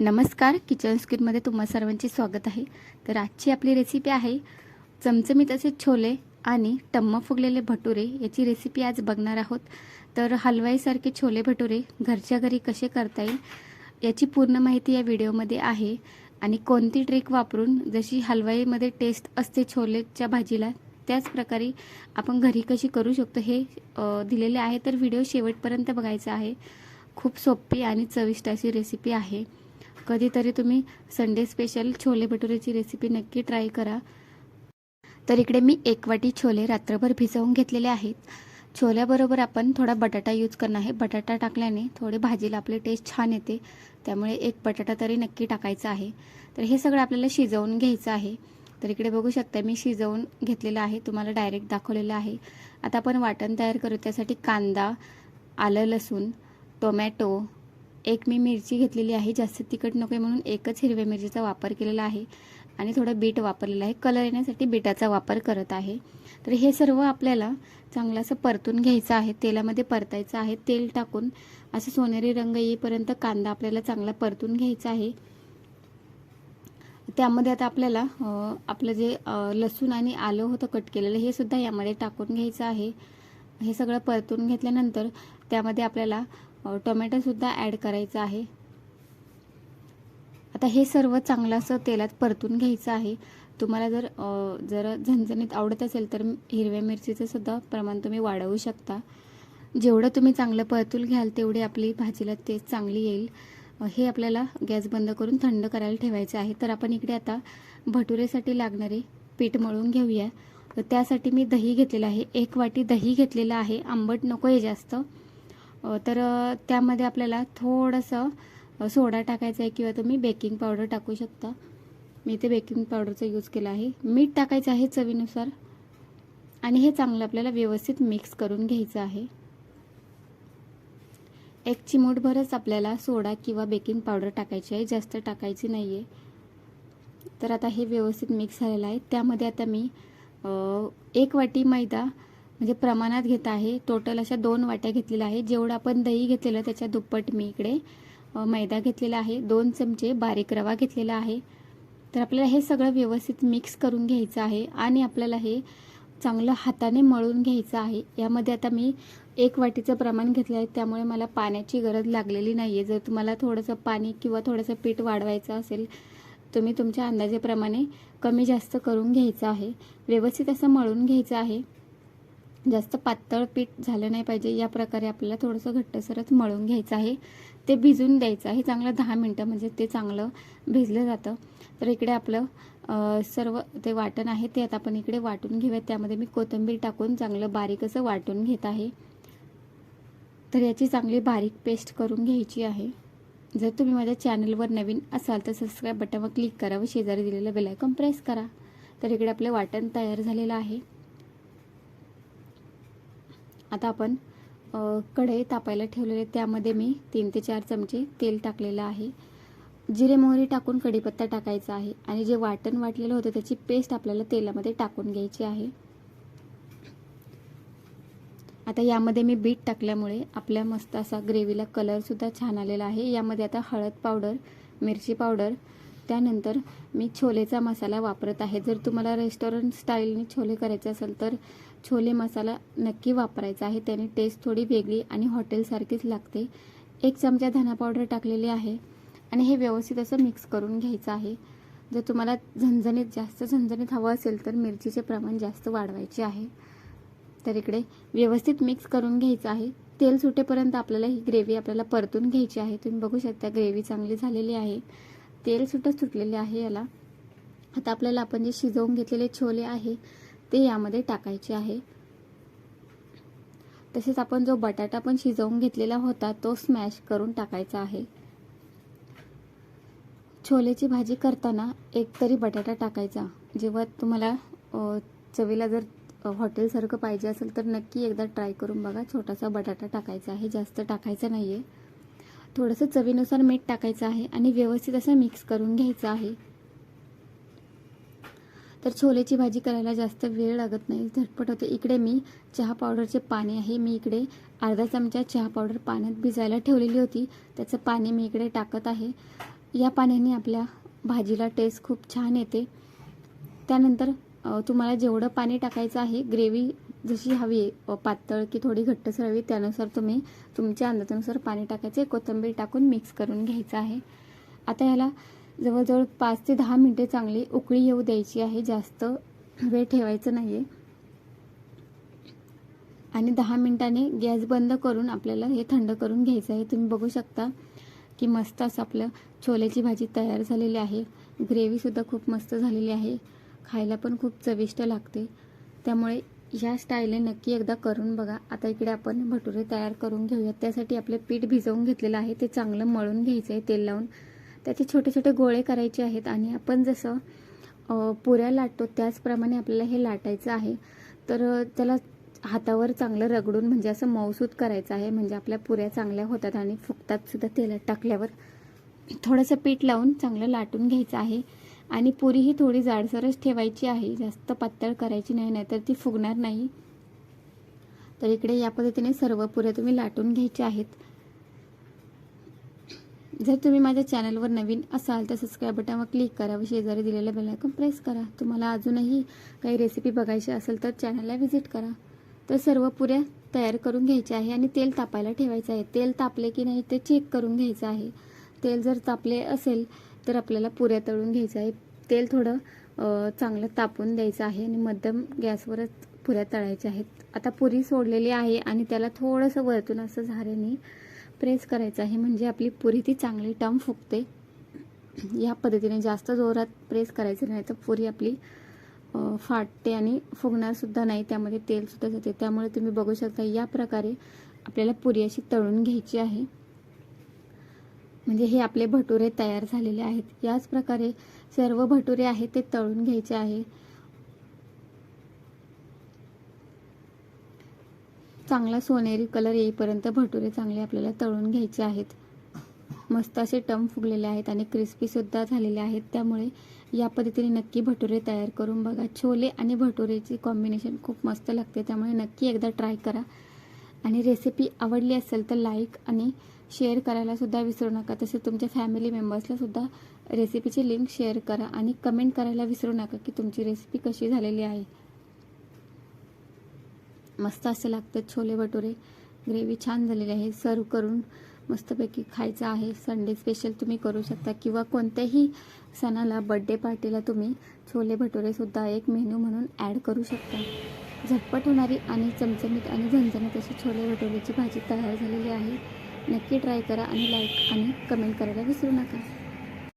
नमस्कार किचन स्क्रीनमध्ये तुम्हा सर्वांचे स्वागत आहे. तर आजची आपली रेसिपी आहे चमचमीत असे छोले आणि टम्म फुगलेले भटुरे. याची रेसिपी आज बघणार आहोत. तर हलवाईसारखे छोले भटुरे घरच्या घरी कसे करता येईल याची पूर्ण माहिती या व्हिडिओमध्ये आहे. आणि कोणती ट्रिक वापरून जशी हलवाईमध्ये टेस्ट असते छोलेच्या भाजीला त्याच प्रकारे आपण घरी कशी करू शकतो हे दिलेले आहे. तर व्हिडिओ शेवटपर्यंत बघायचा आहे. खूप सोपी आणि चविष्ट अशी रेसिपी आहे. कधीतरी तुम्ही संडे स्पेशल छोले भटुरेची रेसिपी नक्की ट्राय करा. तर इकडे मी एक वाटी छोले रात्रभर भिजवून घेतलेले आहेत. छोल्याबरोबर आपण थोडा बटाटा यूज करणार आहे. बटाटा टाकल्याने थोडी भाजीला आपली टेस्ट छान येते. त्यामुळे एक बटाटा तरी नक्की टाकायचा आहे. तर हे सगळं आपल्याला शिजवून घ्यायचं आहे. तर इकडे बघू शकता मी शिजवून घेतलेलं आहे. तुम्हाला डायरेक्ट दाखवलेलं आहे. आता आपण वाटण तयार करू. त्यासाठी कांदा आलं लसूण टोमॅटो एक मी मिरची घेतलेली आहे जास्त तिखट नको आहे म्हणून एकच हिरव्या मिरचीचा वापर केलेला आहे. आणि थोडं बीट वापरलेलं आहे. कलर येण्यासाठी बीटाचा वापर करत आहे. तर हे सर्व आपल्याला चांगलं असं परतून घ्यायचं आहे. तेलामध्ये परतायचं आहे. तेल टाकून असं सोनेरी रंग येईपर्यंत कांदा आपल्याला चांगला परतून घ्यायचा आहे. त्यामध्ये आता आपल्याला आपलं जे लसूण आणि आलं होतं कट केलेलं हे सुद्धा यामध्ये टाकून घ्यायचं आहे. हे सगळं परतून घेतल्यानंतर त्यामध्ये आपल्याला टोमॅटोसुद्धा ॲड करायचा आहे. आता हे सर्व चांगलं असं तेलात परतून घ्यायचं आहे. तुम्हाला जर जर झणझणीत आवडत असेल तर हिरव्या मिरचीचं सुद्धा प्रमाण तुम्ही वाढवू शकता. जेवढं तुम्ही चांगलं परतून घ्याल तेवढी आपली भाजीला टेस्ट चांगली येईल. हे आपल्याला गॅस बंद करून थंड करायला ठेवायचं आहे. तर आपण इकडे आता भटुरेसाठी लागणारे पीठ मळून घेऊया. तर त्यासाठी मी दही घेतलेलं आहे. एक वाटी दही घेतलेलं आहे. आंबट नको आहे जास्त. तर त्यामध्ये आपल्याला थोडंसं सोडा टाकायचा आहे किंवा तुम्ही बेकिंग पावडर टाकू शकता. मी ते बेकिंग पावडरचा यूज केला आहे. मीठ टाकायचं आहे चवीनुसार. आणि हे चांगलं आपल्याला व्यवस्थित मिक्स करून घ्यायचं आहे. एक चिमूटभरच आपल्याला सोडा किंवा बेकिंग पावडर टाकायची आहे. जास्त टाकायची नाही आहे तर आता हे व्यवस्थित मिक्स झालेलं आहे. त्यामध्ये आता मी एक वाटी मैदा म्हणजे प्रमाणात घेत आहे. टोटल अशा दोन वाट्या घेतलेल्या आहे जेवढं आपण दही घेतलेलं त्याच्या दुप्पट मी इकडे मैदा घेतलेला आहे. दोन चमचे बारीक रवा घेतलेला आहे. तर आपल्याला हे सगळं व्यवस्थित मिक्स करून घ्यायचं आहे आणि आपल्याला हे चांगलं हाताने मळून घ्यायचं आहे. यामध्ये आता मी एक वाटीचं प्रमाण घेतलं आहे. त्यामुळे मला पाण्याची गरज लागलेली नाही आहे जर तुम्हाला थोडंसं पाणी किंवा थोडंसं पीठ वाढवायचं असेल तुम्ही तुमच्या अंदाजेप्रमाणे कमी जास्त करून घ्यायचं आहे. व्यवस्थित असं मळून घ्यायचं आहे. जास्त पातळ पीठ झालं नाही पाहिजे. या प्रकारे आपल्याला थोडंसं घट्टसरच मळून घ्यायचं आहे. ते भिजून द्यायचं आहे. चांगलं दहा मिनटं म्हणजे ते चांगलं भिजलं जातं. तर इकडे आपलं सर्व ते वाटण आहे ते आता आपण इकडे वाटून घेऊयात. त्यामध्ये मी कोथिंबीर टाकून चांगलं बारीक असं वाटून घेत आहे. तर याची चांगली बारीक पेस्ट करून घ्यायची आहे. जर तुम्ही माझ्या चॅनलवर नवीन असाल तर सबस्क्राईब बटनवर क्लिक करा व शेजारी दिलेलं बेलायकॉन प्रेस करा. तर इकडे आपलं वाटण तयार झालेलं आहे. आता आपण कढई तापायला ठेवलेले त्यामध्ये मी तीन ते चार चमचे तेल टाकलेलं आहे. जिरे मोहरी टाकून कढीपत्ता टाकायचा आहे. आणि जे वाटण वाटलेलं होतं त्याची पेस्ट आपल्याला तेलामध्ये टाकून घ्यायची आहे. आता यामध्ये मी बीट टाकल्यामुळे आपल्या मस्त असा ग्रेव्हीला कलरसुद्धा छान आलेला आहे. यामध्ये आता हळद पावडर मिरची पावडर त्यानंतर मी छोलेचा मसाला वापरत आहे. जर तुम्हाला रेस्टॉरंट स्टाईलने छोले करायचे असेल तर छोले मसाला नक्की वापरायचा आहे. त्याने टेस्ट थोडी वेगळी आणि हॉटेलसारखीच लागते. एक चमचा धना पावडर टाकलेली आहे आणि हे व्यवस्थित असं मिक्स करून घ्यायचं आहे. जर तुम्हाला झणझणीत जास्त झणझणीत हवं असेल तर मिरचीचे प्रमाण जास्त वाढवायचे आहे. तर इकडे व्यवस्थित मिक्स करून घ्यायचं आहे. तेल सुटेपर्यंत आपल्याला ही ग्रेव्ही आपल्याला परतून घ्यायची आहे. तुम्ही बघू शकता ग्रेव्ही चांगली झालेली आहे. तेल सुटच सुटलेले आहे याला. आता आपल्याला आपण जे शिजवून घेतलेले छोले आहे ते यामध्ये टाकायचे आहे. तसेच आपण जो बटाटा पण शिजवून घेतलेला होता तो स्मॅश करून टाकायचा आहे. छोलेची भाजी करताना एक तरी बटाटा टाकायचा. जेव्हा तुम्हाला चवीला जर हॉटेलसारखं पाहिजे असेल तर नक्की एकदा ट्राय करून बघा. छोटासा बटाटा टाकायचा आहे. जास्त टाकायचा नाही आहे थोडंसं चवीनुसार मीठ टाकायचं आहे आणि व्यवस्थित असं मिक्स करून घ्यायचं आहे. तर छोलेची भाजी करायला जास्त वेळ लागत नाही. झटपट होते. इकडे मी चहा पावडरचे पाणी आहे. मी इकडे अर्धा चमचा चहा पावडर पाण्यात भिजायला ठेवलेली होती. त्याचं पाणी मी इकडे टाकत आहे. या पाण्याने आपल्या भाजीला टेस्ट खूप छान येते. त्यानंतर तुम्हाला जेवढं पाणी टाकायचं आहे ग्रेव्ही जशी हवी आहे पातळ की थोडी घट्टसर हवी त्यानुसार तुम्ही तुमच्या अंदाजानुसार पाणी टाकायचे कोथिंबीर टाकून मिक्स करून घ्यायचं आहे. आता याला जवळजवळ पाच ते दहा मिनटे चांगली उकळी येऊ द्यायची आहे. जास्त वेळ ठेवायचं नाही आहे आणि दहा मिनटाने गॅस बंद करून आपल्याला हे थंड करून घ्यायचं आहे. तुम्ही बघू शकता की मस्त असं आपलं छोल्याची भाजी तयार झालेली आहे. ग्रेव्हीसुद्धा खूप मस्त झालेली आहे. खायला पण खूप चविष्ट लागते. त्यामुळे ह्या स्टाईलने नक्की एकदा करून बघा. आता इकडे आपण भटुरे तयार करून घेऊयात. त्यासाठी आपले पीठ भिजवून घेतलेलं आहे. ते चांगलं मळून घ्यायचं आहे तेल लावून. त्याचे छोटे छोटे गोळे करायचे आहेत आणि आपण जसं पुऱ्या लाटतो त्याचप्रमाणे आपल्याला हे लाटायचं आहे. तर त्याला हातावर चांगलं रगडून म्हणजे असं मऊसूत करायचं आहे. म्हणजे आपल्या पुऱ्या चांगल्या होतात आणि फुकतातसुद्धा तेलात टाकल्यावर थोडंसं पीठ लावून चांगलं लाटून घ्यायचं आहे. आणि पुरी ही थोडी जाडसरच ठेवायची आहे. जास्त पातळ करायची नाही नाहीतर ती फुगणार नाही. तर इकडे या पद्धतीने सर्व पुऱ्या तुम्ही लाटून घ्यायच्या आहेत. जर तुम्ही माझ्या चॅनलवर नवीन असाल तर सबस्क्राईब बटनवर क्लिक करा व शेजारी दिलेलं बेल प्रेस करा. तुम्हाला अजूनही काही रेसिपी बघायची असेल तर चॅनलला व्हिजिट करा. तर सर्व पुऱ्या तयार करून घ्यायच्या आहे आणि तेल तापायला ठेवायचं आहे. तेल तापले की नाही ते चेक करून घ्यायचं आहे. तेल जर तापले असेल तर आपल्याला पुऱ्या तळून घ्यायचं आहे. तेल थोडं चांगलं तापून द्यायचं आहे आणि मध्यम गॅसवरच पुऱ्या तळायच्या आहेत. आता पुरी सोडलेली आहे आणि त्याला थोडंसं वरतून असं झाऱ्याने प्रेस करायचं आहे म्हणजे आपली पुरी ती चांगली टम फुगते. या पद्धतीने जास्त जोरात प्रेस करायचं नाही तर पुरी आपली फाटते आणि फुगणारसुद्धा नाही त्यामध्ये तेलसुद्धा जाते. त्यामुळे तुम्ही बघू शकता या प्रकारे आपल्याला पुरी अशी तळून घ्यायची आहे. म्हणजे हे आपले भटुरे तयार झालेले आहेत. याच प्रकारे सर्व भटुरे आहेत ते तळून घ्यायचे आहे. चांगला सोनेरी कलर येईपर्यंत भटुरे चांगले आपल्याला तळून घ्यायचे आहेत. मस्त असे टम फुगलेले आहेत आणि क्रिस्पी सुद्धा झालेले आहेत. त्यामुळे या पद्धतीने नक्की भटुरे तयार करून बघा. छोले आणि भटुरेची कॉम्बिनेशन खूप मस्त लागते. त्यामुळे नक्की एकदा ट्राय करा. आणि रेसिपी आवडली असेल तर लाईक आणि शेअर करायला सुद्धा विसरू नका. तसेच तुमच्या फॅमिली मेंबर्सला सुद्धा रेसिपीची लिंक शेअर करा. आणि कमेंट करायला विसरू नका की तुमची रेसिपी कशी झालेली आहे. मस्त असे लागतात छोले भटुरे. ग्रेव्ही छान झालेली आहे. सर्व करून मस्तपैकी खायचं आहे. संडे स्पेशल तुम्ही करू शकता. किंवा कोणत्याही सणाला बड्डे पार्टीला तुम्ही छोले भटुरेसुद्धा एक मेनू म्हणून ॲड करू शकता. झटपट होणारी आणि चमचमीत आणि झणझणीत अशी छोले भटुरेची भाजी तयार झालेली आहे. नक्की ट्राय करा आणि लाईक आणि कमेंट करायला विसरू नका.